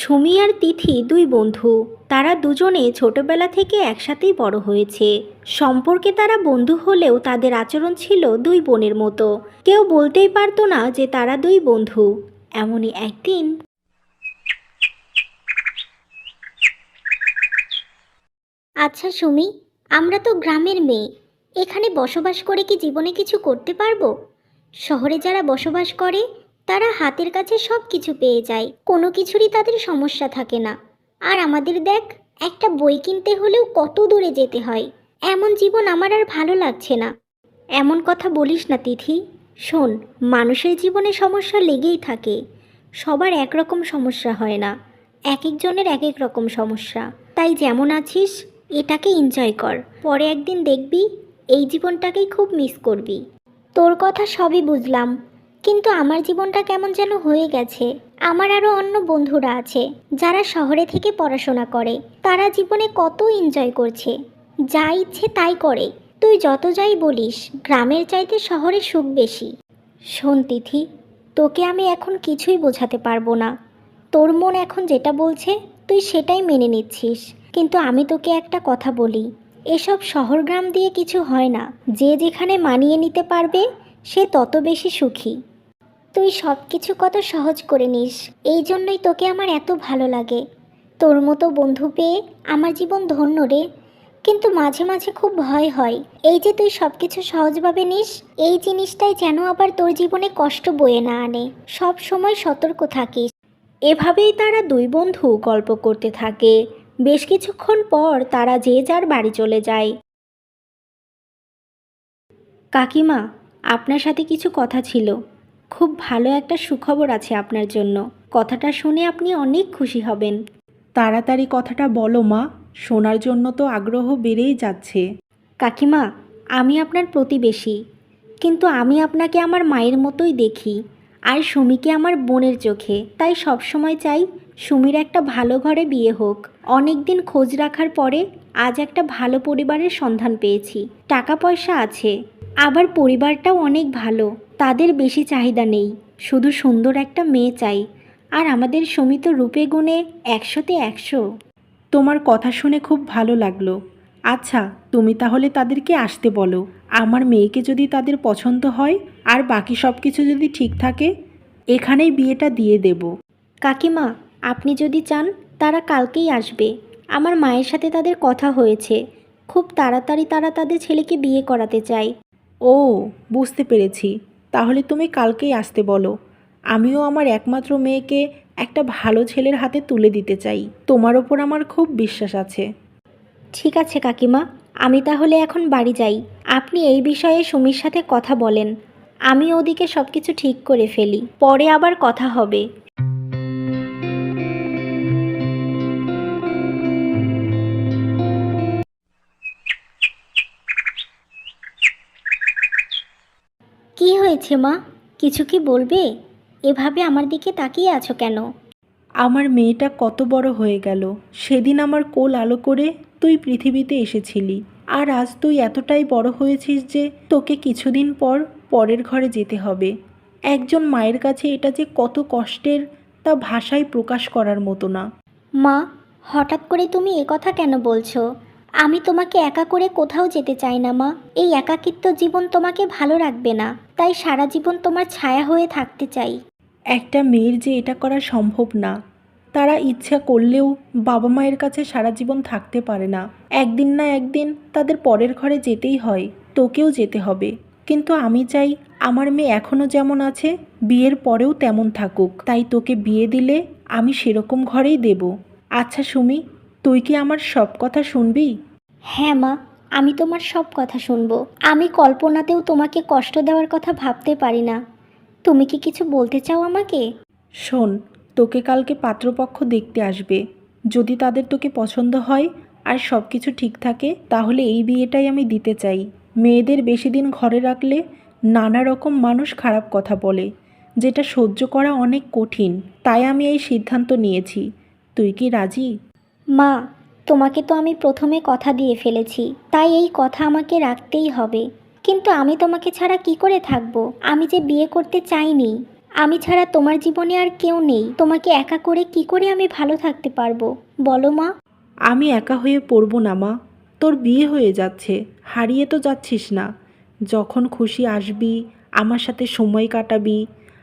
সুমি আর তিথি দুই বন্ধু। তারা দুজনে ছোটবেলা থেকে একসাথেই বড় হয়েছে। সম্পর্কে তারা বন্ধু হলেও তাদের আচরণ ছিল দুই বোনের মতো। কেউ বলতেই পারতো না যে তারা দুই বন্ধু। এমনই একদিন আচ্ছা সুমি, আমরা তো গ্রামের মেয়ে। এখানে বসবাস করে কি জীবনে কিছু করতে পারব? শহরে যারা বসবাস করে তারা হাতের কাছে সব কিছু পেয়ে যায়। কোনো কিছুরই তাদের সমস্যা থাকে না। আর আমাদের দেখ, একটা বই কিনতে হলেও কত দূরে যেতে হয়। এমন জীবন আমার আর ভালো লাগছে না। এমন কথা বলিস না, তিথি। শোন, মানুষের জীবনে সমস্যা লেগেই থাকে। সবার একরকম সমস্যা হয় না। এক একজনের এক এক রকম সমস্যা। তাই যেমন আছিস, এটাকে এনজয় কর। পরে একদিন দেখবি, এই জীবনটাকেই খুব মিস করবি। তোর কথা সবই বুঝলাম। কিন্তু আমার জীবনটা কেমন যেন হয়ে গেছে। আমার আরও অন্য বন্ধুরা আছে, যারা শহরে থেকে পড়াশোনা করে। তারা জীবনে কত এনজয় করছে। যা ইচ্ছে তাই করে। তুই যত যাই বলিস, গ্রামের চাইতে শহরে সুখ বেশি। শোন তিথি, তোকে আমি এখন কিছুই বোঝাতে পারব না। তোর মন এখন যেটা বলছে, তুই সেটাই মেনে নিচ্ছিস। কিন্তু আমি তোকে একটা কথা বলি, এসব শহর গ্রাম দিয়ে কিছু হয় না। যে যেখানে মানিয়ে নিতে পারবে, সে তত বেশি সুখী। তুই সব কিছু কত সহজ করে নিস। এই জন্যই তোকে আমার এত ভালো লাগে। তোর মতো বন্ধু পেয়ে আমার জীবন ধন্য রে। কিন্তু মাঝে মাঝে খুব ভয় হয়। এই যে তুই সব কিছু সহজভাবে নিস, এই জিনিসটাই যেন আবার তোর জীবনে কষ্ট বয়ে না আনে। সব সময় সতর্ক থাকিস। এভাবেই তারা দুই বন্ধু গল্প করতে থাকে। বেশ কিছুক্ষণ পর তারা যে যার বাড়ি চলে যায়। কাকিমা, আপনার সাথে কিছু কথা ছিল। খুব ভালো একটা সুখবর আছে আপনার জন্য। কথাটা শুনে আপনি অনেক খুশি হবেন। তাড়াতাড়ি কথাটা বলো মা। শোনার জন্য তো আগ্রহ বেড়েই যাচ্ছে। কাকিমা আমি আপনার প্রতিবেশী। কিন্তু আমি আপনাকে আমার মায়ের মতোই দেখি। আর সুমিকে আমার বোনের চোখে। তাই সবসময় চাই সুমির একটা ভালো ঘরে বিয়ে হোক। অনেক দিন খোঁজ রাখার পরে আজ একটা ভালো পরিবারের সন্ধান পেয়েছি। টাকা পয়সা আছে। আবার পরিবারটাও অনেক ভালো। তাদের বেশি চাহিদা নেই। শুধু সুন্দর একটা মেয়ে চাই। আর আমাদের সমিত রূপে গুণে একশোতে একশো। তোমার কথা শুনে খুব ভালো লাগল। আচ্ছা তুমি তাহলে তাদেরকে আসতে বলো। আমার মেয়েকে যদি তাদের পছন্দ হয় আর বাকি সব কিছু যদি ঠিক থাকে এখানেই বিয়েটা দিয়ে দেব। কাকিমা আপনি যদি চান তারা কালকেই আসবে। আমার মায়ের সাথে তাদের কথা হয়েছে। খুব তাড়াতাড়ি তারা তাদের ছেলেকে বিয়ে করাতে চায়। ও বুঝতে পেরেছি। তাহলে তুমি কালকেই আসতে বলো। আমিও আমার একমাত্র মেয়েকে একটা ভালো ছেলের হাতে তুলে দিতে চাই। তোমার ওপর আমার খুব বিশ্বাস আছে। ঠিক আছে কাকিমা, আমি তাহলে এখন বাড়ি যাই। আপনি এই বিষয়ে সুমির সাথে কথা বলেন। আমি ওদিকে সব কিছু ঠিক করে ফেলি। পরে আবার কথা হবে। হয়েছে মা। কিছু কি বলবে? এভাবে আমার দিকে তাকিয়ে আছো কেন? আমার মেয়েটা কত বড় হয়ে গেল। সেদিন আমার কোল আলো করে তুই পৃথিবীতে এসেছিলি। আর আজ তুই এতটাই বড় হয়েছিস যে তোকে কিছুদিন পর পরের ঘরে যেতে হবে। একজন মায়ের কাছে এটা যে কত কষ্টের তা ভাষায় প্রকাশ করার মতো না। মা হঠাৎ করে তুমি এ কথা কেন বলছো? আমি তোমাকে একা করে কোথাও যেতে চাই না, মা। এই একাকিত্ব জীবন তোমাকে ভালো রাখবে না, তাই সারা জীবন তোমার ছায়া হয়ে থাকতে চাই। একটা মেয়ের যে এটা করা সম্ভব না। তারা ইচ্ছা করলেও বাবা মায়ের কাছে সারা জীবন থাকতে পারে না। একদিন না একদিন তাদের পরের ঘরে যেতেই হয়, তোকেও যেতে হবে। কিন্তু আমি চাই আমার মেয়ে এখনও যেমন আছে, বিয়ের পরেও তেমন থাকুক। তাই তোকে বিয়ে দিলে আমি সেরকম ঘরেই দেব। আচ্ছা সুমি তুই কি আমার সব কথা শুনবি? হ্যাঁ মা আমি তোমার সব কথা শুনব। আমি কল্পনাতেও তোমাকে কষ্ট দেওয়ার কথা ভাবতে পারি না। তুমি কি কিছু বলতে চাও আমাকে? শোন তোকে কালকে পাত্রপক্ষ দেখতে আসবে। যদি তাদের তোকে পছন্দ হয় আর সব কিছু ঠিক থাকে তাহলে এই বিয়েটাই আমি দিতে চাই। মেয়েদের বেশি দিন ঘরে রাখলে নানা রকম মানুষ খারাপ কথা বলে যেটা সহ্য করা অনেক কঠিন। তাই আমি এই সিদ্ধান্ত নিয়েছি। তুই কি রাজি? মা, তোমাকে তো আমি প্রথমে কথা দিয়ে ফেলেছি, তাই এই কথা আমাকে রাখতেই হবে। কিন্তু আমি তোমাকে ছাড়া কি করে থাকব? আমি যে বিয়ে করতে চাইনি, আমি ছাড়া তোমার জীবনে আর কেউ নেই। তোমাকে একা করে কি করে আমি ভালো থাকতে পারব? বলো মা। আমি একা হয়ে পড়ব না মা। তোর বিয়ে হয়ে যাচ্ছে, হারিয়ে তো যাচ্ছিস না। যখন খুশি আসবি, আমার সাথে সময় কাটাবি।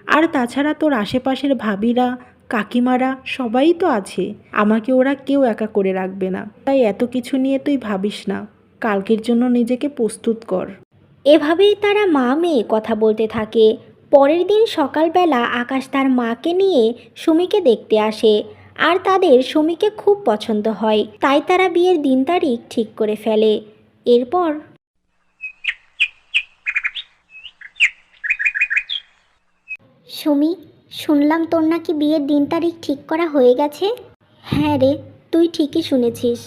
আর তাছাড়া তোর আশেপাশের ভাবিরা কাকিমারা সবাই তো আছে, আমাকে ওরা কেউ একা করে রাখবে না। তাই এত কিছু নিয়ে তুই ভাবিস না, কালকের জন্য নিজেকে প্রস্তুত কর। এভাবেই তারা মা মেয়ে কথা বলতে থাকে। পরের দিন সকালবেলা আকাশ তার মাকে নিয়ে সুমিকে দেখতে আসে, আর তাদের সুমিকে খুব পছন্দ হয়, তাই তারা বিয়ের দিন তারিখ ঠিক করে ফেলে। এরপর সুমি শুনলাম তোর নাকি বিয়ের দিন তারিখ ঠিক করা হয়ে গেছে? হ্যাঁ রে, তুই ঠিকই শুনেছিস।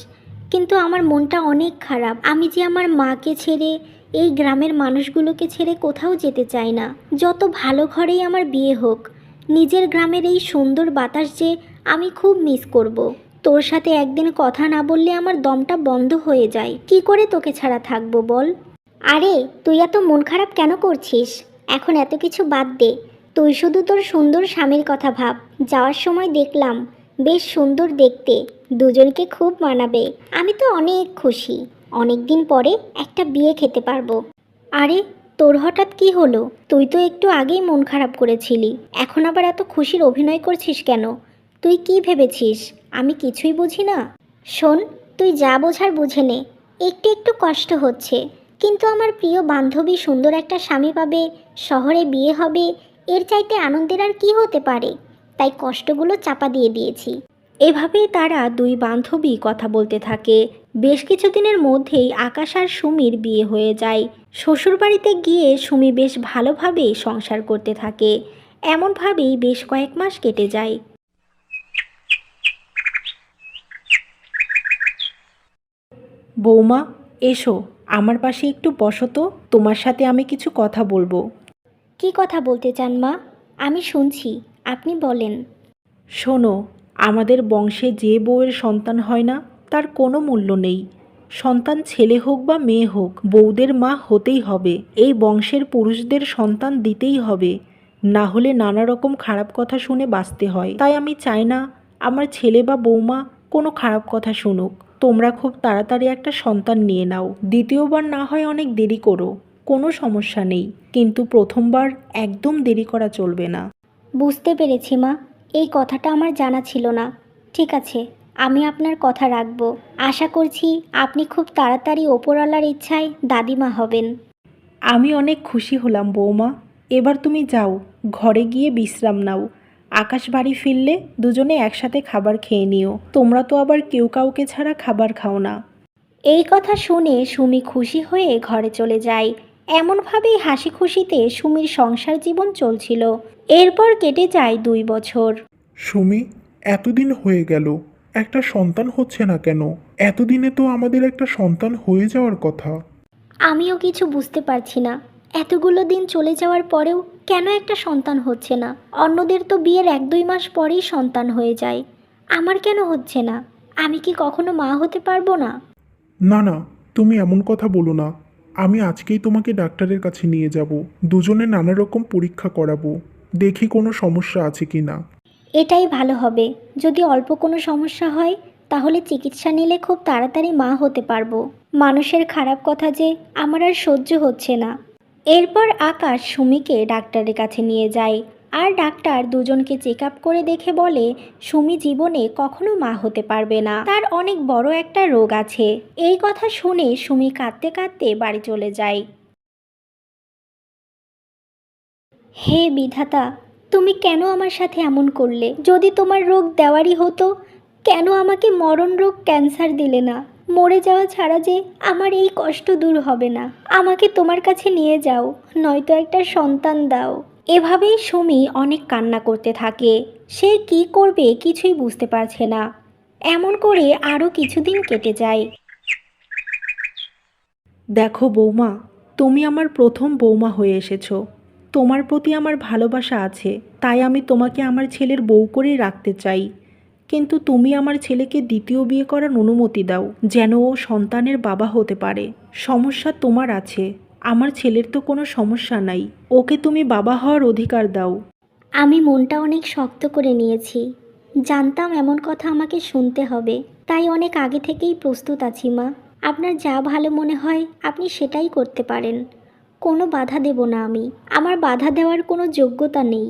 কিন্তু আমার মনটা অনেক খারাপ। আমি যে আমার মাকে ছেড়ে, এই গ্রামের মানুষগুলোকে ছেড়ে কোথাও যেতে চাই না। যত ভালো ঘরেই আমার বিয়ে হোক, নিজের গ্রামের এই সুন্দর বাতাস যে আমি খুব মিস করব। তোর সাথে একদিন কথা না বললে আমার দমটা বন্ধ হয়ে যায়। কি করে তোকে ছাড়া থাকব বল? আরে, তুই এত মন খারাপ কেন করছিস? এখন এত কিছু বাদ দে। তুই শুধু তোর সুন্দর স্বামীর কথা ভাব। যাওয়ার সময় দেখলাম, বেশ সুন্দর দেখতে। দুজনকে খুব মানাবে। আমি তো অনেক খুশি। অনেক দিন পরে একটা বিয়ে খেতে পারব। আরে, তোর হঠাৎ কি হলো? তুই তো একটু আগেই মন খারাপ করেছিলি। এখন আবার এত খুশির অভিনয় করছিস কেন? তুই কি ভেবেছিস? আমি কিছুই বুঝি না। শোন, তুই যা বোঝার বুঝে নে। একটু একটু কষ্ট হচ্ছে। কিন্তু আমার প্রিয় বান্ধবী সুন্দর একটা স্বামী পাবে, শহরে বিয়ে হবে এর চাইতে আনন্দের আর কি হতে পারে? তাই কষ্টগুলো চাপা দিয়ে দিয়েছি। এভাবেই তারা দুই বান্ধবী কথা বলতে থাকে। বেশ কিছুদিনের মধ্যেই আকাশ আর সুমির বিয়ে হয়ে যায়। শ্বশুরবাড়িতে গিয়ে সুমি বেশ ভালোভাবেই সংসার করতে থাকে। এমনভাবেই বেশ কয়েক মাস কেটে যায়। বৌমা, এসো। আমার পাশে একটু বসো তো। তোমার সাথে আমি কিছু কথা বলব। কি কথা বলতে চান, মা? আমি শুনছি, আপনি বলেন। শোনো, আমাদের বংশে যে বউয়ের সন্তান হয় না, তার কোনো মূল্য নেই। সন্তান ছেলে হোক বা মেয়ে হোক, বউদের মা হতেই হবে। এই বংশের পুরুষদের সন্তান দিতেই হবে। না হলে নানা রকম খারাপ কথা শুনে বাঁচতে হয়। তাই আমি চাই না, আমার ছেলে বা বৌমা কোনো খারাপ কথা শুনুক। তোমরা খুব তাড়াতাড়ি একটা সন্তান নিয়ে নাও। দ্বিতীয়বার না হয় অনেক দেরি করো। কোনো সমস্যা নেই কিন্তু প্রথমবার একদম দেরি করা চলবে না। বুঝতে পেরেছি মা এই কথাটা আমার জানা ছিল না। ঠিক আছে আমি আপনার কথা রাখব। আশা করছি আপনি খুব তাড়াতাড়ি ওপরওয়ালার ইচ্ছায় দাদিমা হবেন। আমি অনেক খুশি হলাম বৌমা। এবার তুমি যাও ঘরে গিয়ে বিশ্রাম নাও। আকাশ বাড়ি ফিরলে দুজনে একসাথে খাবার খেয়ে নিও। তোমরা তো আবার কেউ কাউকে ছাড়া খাবার খাও না। এই কথা শুনে সুমি খুশি হয়ে ঘরে চলে যায়। এমনভাবেই হাসি খুশিতে সুমির সংসার জীবন চলছিল। এরপর কেটে যায় দুই বছর। সুমি এতদিন হয়ে গেল। একটা সন্তান হচ্ছে না কেন? এতদিনে তো আমাদের একটা সন্তান হয়ে যাওয়ার কথা। আমিও কিছু বুঝতে পারছি না। এতগুলো দিন চলে যাওয়ার পরেও কেন একটা সন্তান হচ্ছে না? অন্যদের তো বিয়ের এক দুই মাস পরেই সন্তান হয়ে যায়। আমার কেন হচ্ছে না? আমি কি কখনো মা হতে পারব না? না না তুমি এমন কথা বলো না। আমি আজকেই তোমাকে ডাক্তারের কাছে নিয়ে যাব। দুজনে নানা রকম পরীক্ষা করাবো। দেখি কোনো সমস্যা আছে কি না। এটাই ভালো হবে। যদি অল্প কোনো সমস্যা হয়, তাহলে চিকিৎসা নিলে খুব তাড়াতাড়ি মা হতে পারব। মানুষের খারাপ কথা যে, আমার আর সহ্য হচ্ছে না। এরপর আকাশ সুমিকে ডাক্তারের কাছে নিয়ে যায়। আর ডাক্তার দুজনকে চেক আপ করে দেখে বলে, সুমি জীবনে কখনো মা হতে পারবে না। তার অনেক বড় একটা রোগ আছে। এই কথা শুনে সুমি কাঁদতে কাঁদতে বাড়ি চলে যায়। হে বিধাতা, তুমি কেন আমার সাথে এমন করলে? যদি তোমার রোগ দেওয়ারই হতো, কেন আমাকে মরণ রোগ ক্যান্সার দিলে না? মরে যাওয়া ছাড়া যে আমার এই কষ্ট দূর হবে না। আমাকে তোমার কাছে নিয়ে যাও, নয়তো একটা সন্তান দাও। এভাবেই সুমি অনেক কান্না করতে থাকে। সে কি করবে কিছুই বুঝতে পারছে না। এমন করে আরও কিছুদিন কেটে যায়। দেখো বৌমা, তুমি আমার প্রথম বৌমা হয়ে এসেছ। তোমার প্রতি আমার ভালোবাসা আছে, তাই আমি তোমাকে আমার ছেলের বউ করেই রাখতে চাই। কিন্তু তুমি আমার ছেলেকে দ্বিতীয় বিয়ে করার অনুমতি দাও, যেন ও সন্তানের বাবা হতে পারে। সমস্যা তোমার আছে। আমার ছেলের তো কোনো সমস্যা নাই। ওকে তুমি বাবা হওয়ার অধিকার দাও। আমি মনটা অনেক শক্ত করে নিয়েছি। জানতাম এমন কথা আমাকে শুনতে হবে। তাই অনেক আগে থেকেই প্রস্তুত আছি, মা। আপনার যা ভালো মনে হয়, আপনি সেটাই করতে পারেন। কোনো বাধা দেব না আমি। আমার বাধা দেওয়ার কোনো যোগ্যতা নেই।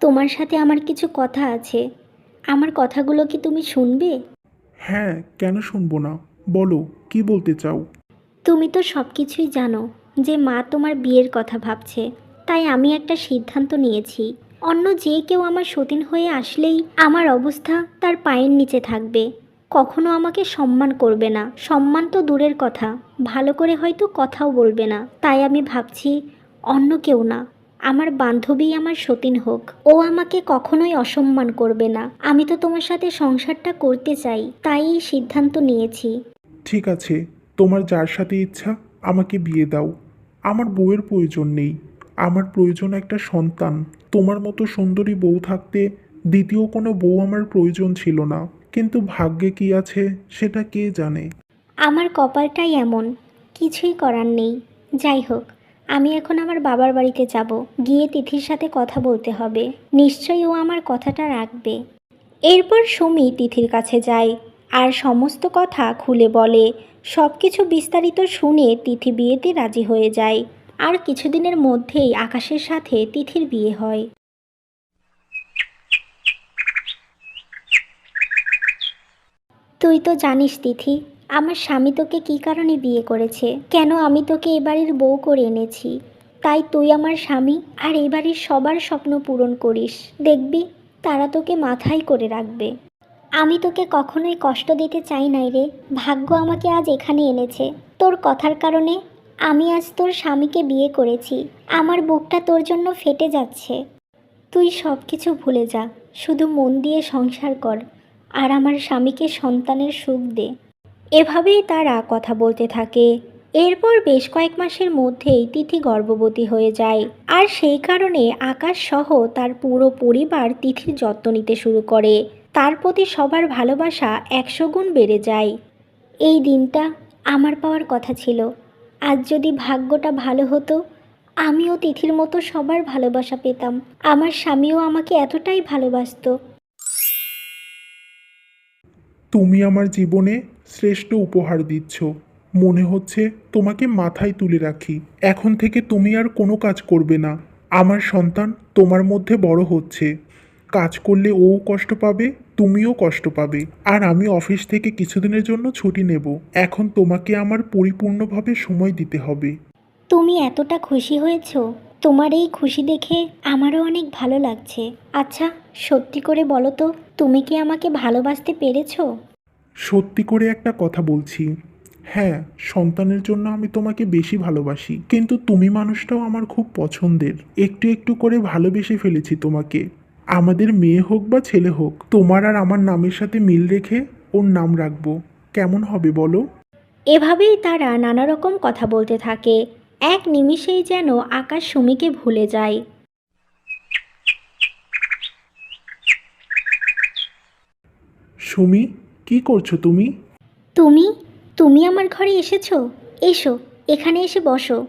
তোমার সাথে আমার কিছু কথা আছে। আমার কথাগুলো কি তুমি শুনবে? হ্যাঁ কেন শুনব না? বলো কি বলতে চাও? তুমি তো সব কিছুই জানো যে মা তোমার বিয়ের কথা ভাবছে তাই আমি একটা সিদ্ধান্ত নিয়েছি। অন্য যে কেউ আমার সতীন হয়ে আসলেই আমার অবস্থা তার পায়ের নিচে থাকবে। কখনো আমাকে সম্মান করবে না। সম্মান তো দূরের কথা। ভালো করে হয়তো কথাও বলবে না। তাই আমি ভাবছি অন্য কেউ না। আমার বান্ধবী আমার সতীন হোক ও আমাকে কখনোই অসম্মান করবে না। আমি তো তোমার সাথে সংসারটা করতে চাই তাই এই সিদ্ধান্ত নিয়েছি। ঠিক আছে তোমার যার সাথে ইচ্ছা আমাকে বিয়ে দাও। আমার বউয়ের প্রয়োজন নেই। আমার প্রয়োজন একটা সন্তান। তোমার মতো সুন্দরী বউ থাকতে দ্বিতীয় কোনো বউ আমার প্রয়োজন ছিল না। কিন্তু ভাগ্যে কি আছে সেটা কে জানে? আমার কপালটাই এমন কিছুই করার নেই। যাই হোক আমি এখন আমার বাবার বাড়িতে যাব। গিয়ে তিথির সাথে কথা বলতে হবে। নিশ্চয়ই ও আমার কথাটা রাখবে। এরপর সুমি তিথির কাছে যায়। আর সমস্ত কথা খুলে বলে। সব কিছু বিস্তারিত শুনে তিথি বিয়েতে রাজি হয়ে যায়। আর কিছুদিনের মধ্যেই আকাশের সাথে তিথির বিয়ে হয়। তুই তো জানিস তিথি আমার স্বামী তোকে কী কারণে বিয়ে করেছে? কেন আমি তোকে এবারের বউ করে এনেছি? তাই তুই আমার স্বামী, আর এবারের সবার স্বপ্ন পূরণ করিস। দেখবি, তারা তোকে মাথায় করে রাখবে। আমি তোকে কখনোই কষ্ট দিতে চাই নাই রে। ভাগ্য আমাকে আজ এখানে এনেছে। তোর কথার কারণে আমি আজ তোর স্বামীকে বিয়ে করেছি। আমার বুকটা তোর জন্য ফেটে যাচ্ছে। তুই সব কিছু ভুলে যা। শুধু মন দিয়ে সংসার কর। আর আমার স্বামীকে সন্তানের সুখ দে। এভাবেই তারা কথা বলতে থাকে। এরপর বেশ কয়েক মাসের মধ্যেই তিথি গর্ভবতী হয়ে যায়। আর সেই কারণে আকাশ সহ তার পুরো পরিবার তিথির যত্ন নিতে শুরু করে। তার প্রতি সবার ভালোবাসা একশো গুণ বেড়ে যায়। এই দিনটা আমার পাওয়ার কথা ছিল। আজ যদি ভাগ্যটা ভালো হতো, আমিও তিথির মতো সবার ভালোবাসা পেতাম। আমার স্বামীও আমাকে এতটাই ভালোবাসতো। তুমি আমার জীবনে শ্রেষ্ঠ উপহার দিচ্ছ। মনে হচ্ছে তোমাকে মাথায় তুলে রাখি। এখন থেকে তুমি আর কোনো কাজ করবে না। আমার সন্তান তোমার মধ্যে বড় হচ্ছে। কাজ করলে ও কষ্ট পাবে, তুমিও কষ্ট পাবে। আর আমি অফিস থেকে কিছুদিনের জন্য ছুটি নেব। এখন তোমাকে আমার পরিপূর্ণভাবে সময় দিতে হবে। তুমি এতটা খুশি হয়েছ? তোমার এই খুশি দেখে আমারও অনেক ভালো লাগছে। আচ্ছা সত্যি করে বলো তো, তুমি কি আমাকে ভালোবাসতে পেরেছ? সত্যি করে একটা কথা বলছি। হ্যাঁ সন্তানের জন্য আমি তোমাকে বেশি ভালোবাসি কিন্তু তুমি মানুষটাও আমার খুব পছন্দের। একটু একটু করে ভালোবেসে ফেলেছি তোমাকে। আমাদের মেয়ে হোক বা ছেলে হোক তোমার আর আমার নামের সাথে মিল রেখে ওর নাম রাখব। কেমন হবে বলো? এভাবেই তারা নানা রকম কথা বলতে থাকে। এক নিমিষেই যেন আকাশ সুমিকে ভুলে যায়। সুমি কি করছ তুমি? তুমি? তুমি আমার ঘরে এসেছ? এসো এখানে এসে বসো।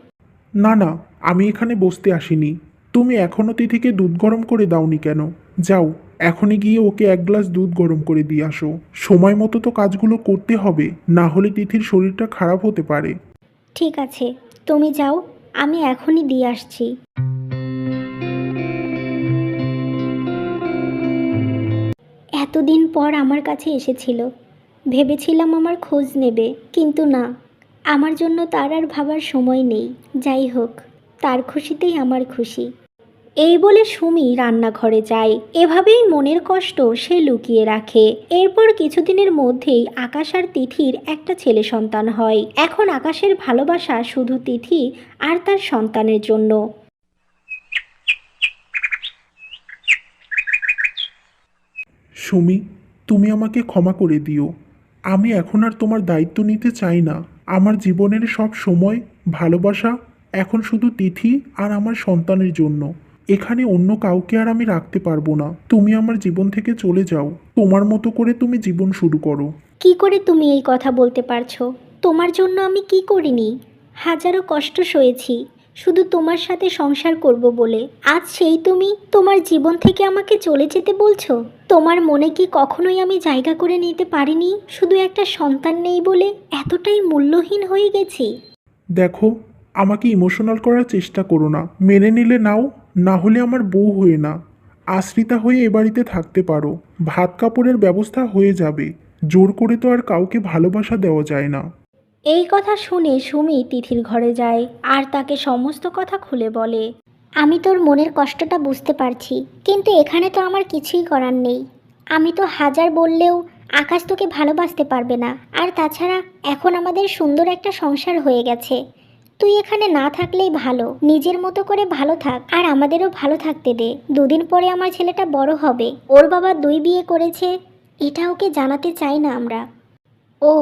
না না আমি এখানে বসতে আসিনি। তুমি এখনও তিথিকে দুধ গরম করে দাওনি কেন? যাও এখনই গিয়ে ওকে এক গ্লাস দুধ গরম করে দিয়ে আসো। সময় মতো তো কাজগুলো করতে হবে না হলে তিথির শরীরটা খারাপ হতে পারে। ঠিক আছে তুমি যাও আমি এখনই দিয়ে আসছি। এতদিন পর আমার কাছে এসেছিল। ভেবেছিলাম আমার খোঁজ নেবে, কিন্তু না। আমার জন্য তার আর ভাবার সময় নেই। যাই হোক, তার খুশিতেই আমার খুশি। এই বলে সুমি রান্নাঘরে যায়। এভাবেই মনের কষ্ট সে লুকিয়ে রাখে। এরপর কিছুদিনের মধ্যেই আকাশ আর তিথির একটা ছেলে সন্তান হয়। এখন আকাশের ভালোবাসা শুধু তিথি আর তার সন্তানের জন্য। সুমি, তুমি আমাকে ক্ষমা করে দিও। আমি এখন আর তোমার দায়িত্ব নিতে চাই না। আমার জীবনের সব সময় ভালোবাসা এখন শুধু তিথি আর আমার সন্তানের জন্য। এখানে অন্য কাউকে আর আমি রাখতে পারব না। তুমি আমার জীবন থেকে চলে যাও। তোমার মতো করে তুমি জীবন শুরু করো। কি করে তুমি এই কথা বলতে পারছ? তোমার জন্য আমি কি করিনি? হাজারো কষ্ট সয়েছি। শুধু তোমার সাথে সংসার করব বলে। আজ সেই তুমি তোমার জীবন থেকে আমাকে চলে যেতে বলছো? তোমার মনে কি কখনোই আমি জায়গা করে নিতে পারিনি? শুধু একটা সন্তান নেই বলে এতটাই মূল্যহীন হয়ে গেছি। দেখো, আমাকে ইমোশনাল করার চেষ্টা করো না। মেনে নিলে নাও, না হলে আমার বউ হয়ে না। আশ্রিতা হয়ে এ বাড়িতে থাকতে পারো। ভাত কাপড়ের ব্যবস্থা হয়ে যাবে। জোর করে তো আর কাউকে ভালোবাসা দেওয়া যায় না। এই কথা শুনে সুমি তিথির ঘরে যায় আর তাকে সমস্ত কথা খুলে বলে আমি তোর মনের কষ্টটা বুঝতে পারছি কিন্তু এখানে তো আমার কিছুই করার নেই। আমি তো হাজার বললেও আকাশ তোকে ভালোবাসতে পারবে না। আর তাছাড়া এখন আমাদের সুন্দর একটা সংসার হয়ে গেছে। তুই এখানে না থাকলেই ভালো নিজের মতো করে ভালো থাক আর আমাদেরও ভালো থাকতে দে। দুদিন পরে আমার ছেলেটা বড় হবে ওর বাবা দুই বিয়ে করেছে এটা ওকে জানাতে চাই না আমরা। ও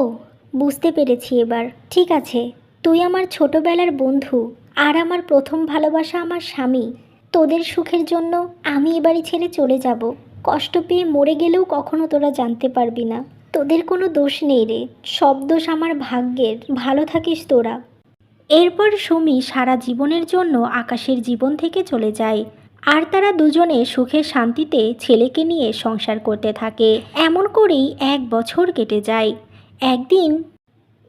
বুঝতে পেরেছি এবার। ঠিক আছে, তুই আমার ছোটবেলার বন্ধু আর আমার প্রথম ভালোবাসা আমার স্বামী। তোদের সুখের জন্য আমি এ বাড়ি ছেড়ে চলে যাব। কষ্ট পেয়ে মরে গেলেও কখনো তোরা জানতে পারবি না। তোদের কোনো দোষ নেই রে, সব দোষ আমার ভাগ্যের। ভালো থাকিস তোরা। এরপর সুমি সারা জীবনের জন্য আকাশের জীবন থেকে চলে যায়। আর তারা দুজনে সুখে শান্তিতে ছেলেকে নিয়ে সংসার করতে থাকে। এমন করেই এক বছর কেটে যায়। একদিন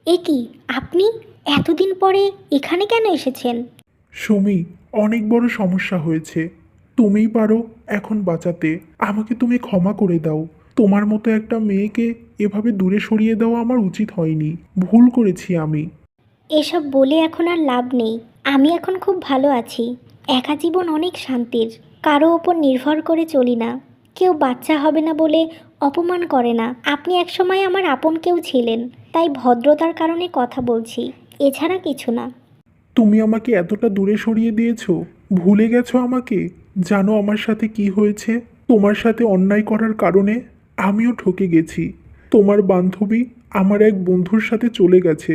এ কি আপনি এতদিন পরে এখানে কেন এসেছেন? সুমি অনেক বড় সমস্যা হয়েছে। তুমিই পারো এখন বাঁচাতে। আমাকে তুমি ক্ষমা করে দাও। তোমার মতো একটা মেয়েকে এভাবে দূরে সরিয়ে দেওয়া আমার উচিত হয়নি। ভুল করেছি আমি। এসব বলে এখন আর লাভ নেই। আমি এখন খুব ভালো আছি। একা জীবন অনেক শান্তির। কারও ওপর নির্ভর করে চলি না। কেউ বাচ্চা হবে না বলে অপমান করে না। আপনি একসময় আমার আপন কেউ ছিলেন, তাই ভদ্রতার কারণে কথা বলছি, এছাড়া কিছু না। তুমি আমাকে এতটা দূরে সরিয়ে দিয়েছ, ভুলে গেছো আমাকে? জানো আমার সাথে কি হয়েছে? তোমার সাথে অন্যায় করার কারণে আমিও ঠকে গেছি। তোমার বান্ধবী আমার এক বন্ধুর সাথে চলে গেছে,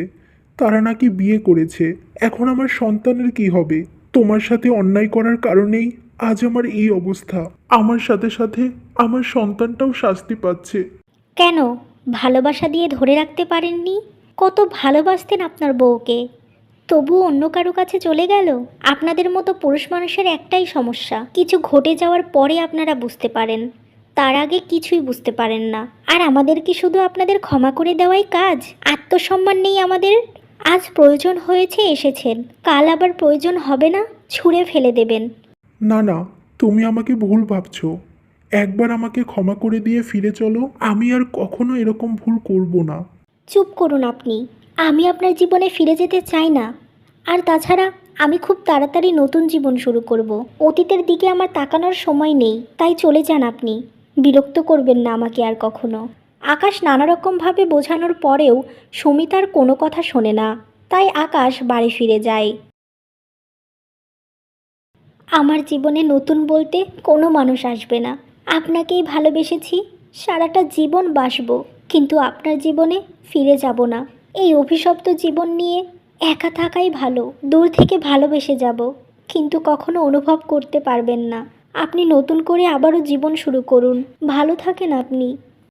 তারা নাকি বিয়ে করেছে। এখন আমার সন্তানের কি হবে? তোমার সাথে অন্যায় করার কারণেই আজ আমার এই অবস্থা। আমার সাথে সাথে আমার সন্তানটাও শাস্তি পাচ্ছে। কেন? ভালোবাসা দিয়ে ধরে রাখতে পারেননি? কত ভালোবাসতেন আপনার বউকে। তবু অন্য কারও কাছে চলে গেল? আপনাদের মতো পুরুষ মানুষের একটাই সমস্যা। কিছু ঘটে যাওয়ার পরে আপনারা বুঝতে পারেন। তার আগে কিছুই বুঝতে পারেন না। আর আমাদের কি শুধু আপনাদের ক্ষমা করে দেওয়াই কাজ? আত্মসম্মান নেই আমাদের। আজ প্রয়োজন হয়েছে এসেছেন। কাল আবার প্রয়োজন হবে না? ছুঁড়ে ফেলে দেবেন। না না, তুমি আমাকে ভুল ভাবছ। একবার আমাকে ক্ষমা করে দিয়ে ফিরে চলো, আমি আর কখনো এরকম ভুল করব না। চুপ করুন আপনি, আমি আপনার জীবনে ফিরে যেতে চাই না। আর তাছাড়া, আমি খুব তাড়াতাড়ি নতুন জীবন শুরু করব। অতীতের দিকে আমার তাকানোর সময় নেই, তাই চলে যান আপনি। বিরক্ত করবেন না আমাকে আর কখনো। আকাশ নানা রকমভাবে বোঝানোর পরেও সুমিতার কোনো কথা শোনে না। তাই আকাশ বাড়ি ফিরে যায়। আমার জীবনে নতুন বলতে কোনো মানুষ আসবে না। আপনাকেই ভালোবেসেছি, সারাটা জীবন বাসবো, কিন্তু আপনার জীবনে ফিরে যাব না। এই অভিশপ্ত জীবন নিয়ে একা থাকাই ভালো, দূর থেকে ভালোবেসে যাব, কিন্তু কখনো অনুভব করতে পারবেন না। আপনি নতুন করে আবারও জীবন শুরু করুন। ভালো থাকেন আপনি।